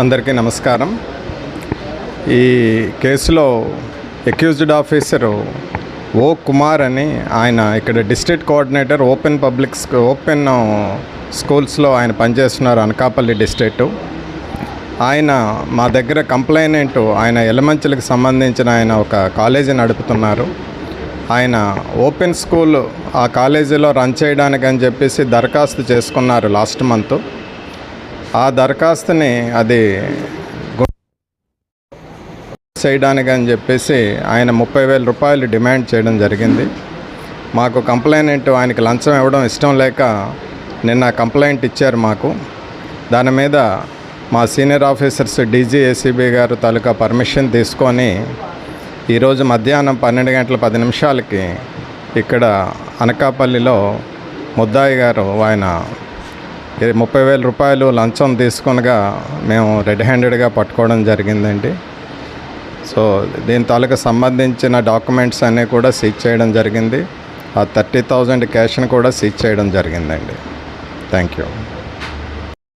అందరికీ నమస్కారం. ఈ కేసులో అక్యూజ్డ్ ఆఫీసరు ఓ కుమార్ అని ఆయన ఇక్కడ district coordinator open public school open స్కూల్స్లో ఆయన పనిచేస్తున్నారు అనకాపల్లి డిస్ట్రిక్టు ఆయన మా దగ్గర కంప్లైనెంట్ ఆయన ఎలమంచులకు సంబంధించిన ఆయన ఒక కాలేజీ నడుపుతున్నారు. ఆయన ఓపెన్ స్కూల్ ఆ కాలేజీలో రన్ చేయడానికి అని చెప్పేసి దరఖాస్తు చేసుకున్నారు లాస్ట్ మంత్ ఆ దరఖాస్తుని అది చేయడానికి అని చెప్పేసి ఆయన ముప్పై వేల రూపాయలు డిమాండ్ చేయడం జరిగింది. మాకు కంప్లైంట్ ఆయనకి లంచం ఇవ్వడం ఇష్టం లేక నిన్న కంప్లైంట్ ఇచ్చారు మాకు. దాని మీద మా సీనియర్ ఆఫీసర్స్ డీజీ ఏసీబీ గారు తాలూకా పర్మిషన్ తీసుకొని ఈరోజు మధ్యాహ్నం పన్నెండు గంటల పది నిమిషాలకి ఇక్కడ అనకాపల్లిలో ముద్దాయి గారు ఆయన ముప్పై వేల రూపాయలు లంచం తీసుకునగా మేము రెడ్ హ్యాండెడ్గా పట్టుకోవడం జరిగిందండి. సో దీని తాలూకా సంబంధించిన డాక్యుమెంట్స్ అన్నీ కూడా సీజ్ చేయడం జరిగింది. ఆ థర్టీ థౌజండ్ క్యాష్ని కూడా సీజ్ చేయడం జరిగిందండి. Thank you.